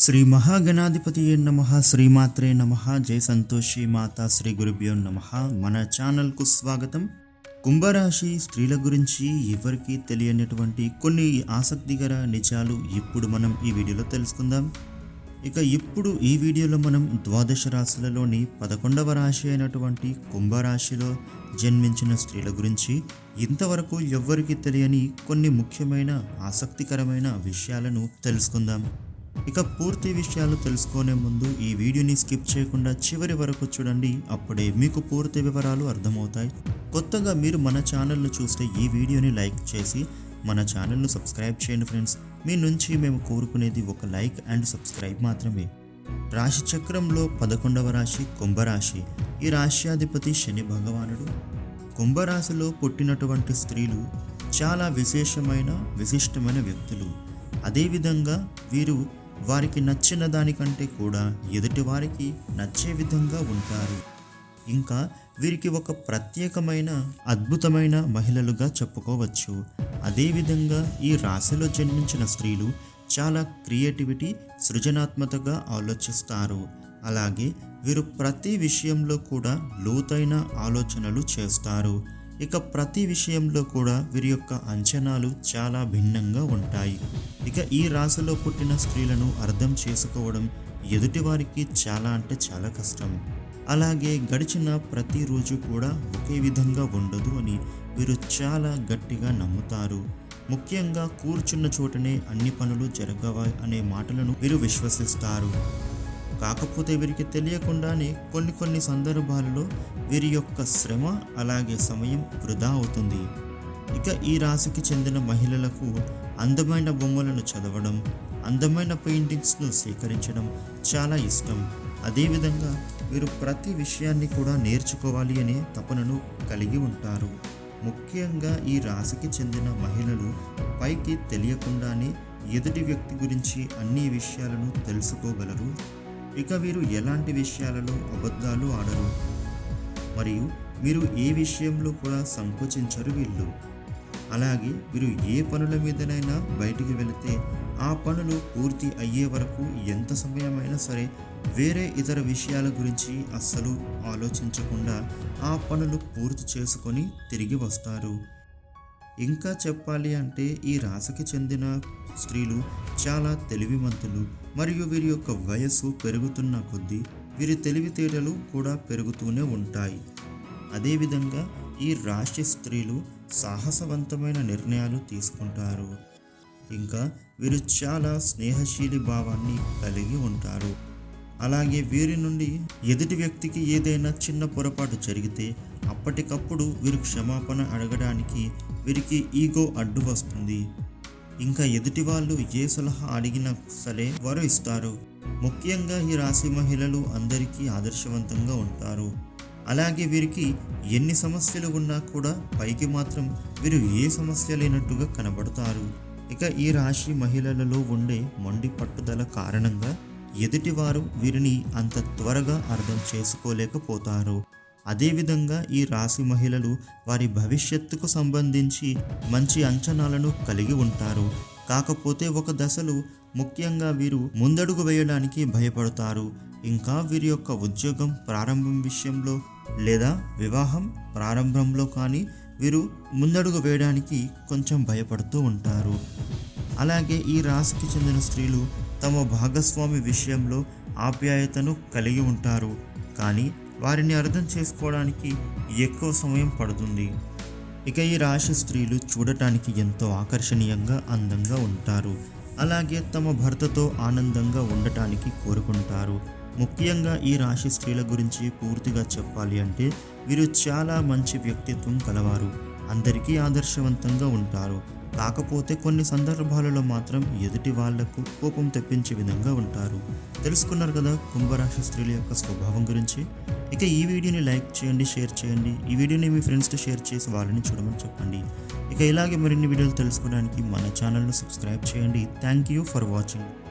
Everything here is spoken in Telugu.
శ్రీ మహాగణాధిపతి నమ శ్రీమాత్రే నమ జయ సంతోషి మాత శ్రీ గురుభ్యో నమ. మన ఛానల్కు స్వాగతం. కుంభరాశి స్త్రీల గురించి ఎవరికీ తెలియనటువంటి కొన్ని ఆసక్తికర నిజాలు ఇప్పుడు మనం ఈ వీడియోలో తెలుసుకుందాం. ఇక ఇప్పుడు ఈ వీడియోలో మనం ద్వాదశ రాశులలోని పదకొండవ రాశి అయినటువంటి కుంభరాశిలో జన్మించిన స్త్రీల గురించి ఇంతవరకు ఎవ్వరికీ తెలియని కొన్ని ముఖ్యమైన ఆసక్తికరమైన విషయాలను తెలుసుకుందాం. ఇక పూర్తి విషయాలు తెలుసుకునే ముందు ఈ వీడియోని స్కిప్ చేయకుండా చివరి వరకు చూడండి. అప్పుడే మీకు పూర్తి వివరాలు అర్థమవుతాయి. కొత్తగా మీరు మన ఛానల్ను చూస్తే ఈ వీడియోని లైక్ చేసి మన ఛానల్ను సబ్స్క్రైబ్ చేయండి ఫ్రెండ్స్. మీ నుంచి మేము కోరుకునేది ఒక లైక్ అండ్ సబ్స్క్రైబ్ మాత్రమే. రాశి చక్రంలో పదకొండవ రాశి కుంభరాశి. ఈ రాశ్యాధిపతి శని భగవానుడు. కుంభరాశిలో పుట్టినటువంటి స్త్రీలు చాలా విశేషమైన విశిష్టమైన వ్యక్తులు. అదేవిధంగా వీరు వారికి నచ్చిన దానికంటే కూడా ఎదుటి వారికి నచ్చే విధంగా ఉంటారు. ఇంకా వీరికి ఒక ప్రత్యేకమైన అద్భుతమైన మహిళలుగా చెప్పుకోవచ్చు. అదేవిధంగా ఈ రాశిలో జన్మించిన స్త్రీలు చాలా క్రియేటివిటీ సృజనాత్మకగా ఆలోచిస్తారు. అలాగే వీరు ప్రతి విషయంలో కూడా లోతైన ఆలోచనలు చేస్తారు. ఇక ప్రతి విషయంలో కూడా వీరి యొక్క అంచనాలు చాలా భిన్నంగా ఉంటాయి. ఇక ఈ రాశిలో పుట్టిన స్త్రీలను అర్థం చేసుకోవడం ఎదుటివారికి చాలా అంటే చాలా కష్టం. అలాగే గడిచిన ప్రతిరోజు కూడా ఒకే విధంగా ఉండదు అని వీరు చాలా గట్టిగా నమ్ముతారు. ముఖ్యంగా కూర్చున్న చోటనే అన్ని పనులు జరగవా అనే మాటలను వీరు విశ్వసిస్తారు. కాకపోతే వీరికి తెలియకుండానే కొన్ని కొన్ని సందర్భాలలో వీరి యొక్క శ్రమ అలాగే సమయం వృధా అవుతుంది. ఇక ఈ రాశికి చెందిన మహిళలకు అందమైన బొమ్మలను చదవడం అందమైన పెయింటింగ్స్ను సేకరించడం చాలా ఇష్టం. అదేవిధంగా వీరు ప్రతి విషయాన్ని కూడా నేర్చుకోవాలి అనే తపనను కలిగి ఉంటారు. ముఖ్యంగా ఈ రాశికి చెందిన మహిళలు పైకి తెలియకుండానే ఎదుటి వ్యక్తి గురించి అన్ని విషయాలను తెలుసుకోగలరు. ఇక వీరు ఎలాంటి విషయాలలో అబద్ధాలు ఆడరు. మరియు మీరు ఏ విషయంలో కూడా సంకోచించరు వీళ్ళు. అలాగే వీరు ఏ పనుల మీదనైనా బయటికి వెళితే ఆ పనులు పూర్తి అయ్యే వరకు ఎంత సమయమైనా సరే వేరే ఇతర విషయాల గురించి అస్సలు ఆలోచించకుండా ఆ పనులు పూర్తి చేసుకొని తిరిగి వస్తారు. ఇంకా చెప్పాలి అంటే ఈ రాశికి చెందిన స్త్రీలు చాలా తెలివిమంతులు మరియు వీరి యొక్క వయస్సు పెరుగుతున్న కొద్దీ వీరి తెలివితేటలు కూడా పెరుగుతూనే ఉంటాయి. అదేవిధంగా ఈ రాశి స్త్రీలు సాహసవంతమైన నిర్ణయాలు తీసుకుంటారు. ఇంకా వీరు చాలా స్నేహశీలి భావాన్ని కలిగి ఉంటారు. అలాగే వీరి నుండి ఎదుటి వ్యక్తికి ఏదైనా చిన్న పొరపాటు జరిగితే అప్పటికప్పుడు వీరు క్షమాపణ అడగడానికి వీరికి ఈగో అడ్డు వస్తుంది. ఇంకా ఎదుటి వాళ్ళు ఏ సలహా అడిగినా సరే వారు ఇస్తారు ముఖ్యంగా ఈ రాశి మహిళలు అందరికీ ఆదర్శవంతంగా ఉంటారు. అలాగే వీరికి ఎన్ని సమస్యలు ఉన్నా కూడా పైకి మాత్రం వీరు ఏ సమస్య లేనట్టుగా కనబడతారు. ఇక ఈ రాశి మహిళలలో ఉండే మొండి పట్టుదల కారణంగా ఎదుటివారు వీరిని అంత త్వరగా అర్థం చేసుకోలేకపోతారు. అదేవిధంగా ఈ రాశి మహిళలు వారి భవిష్యత్తుకు సంబంధించి మంచి అంచనాలను కలిగి ఉంటారు. కాకపోతే ఒక దశలో ముఖ్యంగా వీరు ముందడుగు వేయడానికి భయపడతారు. ఇంకా వీరి యొక్క ఉద్యోగం ప్రారంభం విషయంలో లేదా వివాహం ప్రారంభంలో కానీ వీరు ముందడుగు వేయడానికి కొంచెం భయపడుతూ ఉంటారు. అలాగే ఈ రాశికి చెందిన స్త్రీలు తమ భాగస్వామి విషయంలో ఆప్యాయతను కలిగి ఉంటారు. కానీ వారిని అర్థం చేసుకోవడానికి ఎక్కువ సమయం పడుతుంది. ఇక ఈ రాశి స్త్రీలు చూడటానికి ఎంతో ఆకర్షణీయంగా అందంగా ఉంటారు. అలాగే తమ భర్తతో ఆనందంగా ఉండటానికి కోరుకుంటారు. ముఖ్యంగా ఈ రాశి స్త్రీల గురించి పూర్తిగా చెప్పాలి అంటే వీరు చాలా మంచి వ్యక్తిత్వం కలవారు. అందరికీ ఆదర్శవంతంగా ఉంటారు. కాకపోతే కొన్ని సందర్భాలలో మాత్రం ఎదుటి వాళ్ళకు కోపం తెప్పించే విధంగా ఉంటారు. తెలుసుకున్నారు కదా కుంభరాశి స్త్రీల యొక్క స్వభావం గురించి? ఇక ఈ వీడియోని లైక్ చేయండి షేర్ చేయండి. ఈ వీడియోని మీ ఫ్రెండ్స్తో షేర్ చేసి వాళ్ళని చూడమని చెప్పండి. ఇక ఇలాగే మరిన్ని వీడియోలు తెలుసుకోవడానికి మన ఛానల్ను సబ్స్క్రైబ్ చేయండి. Thank you for watching.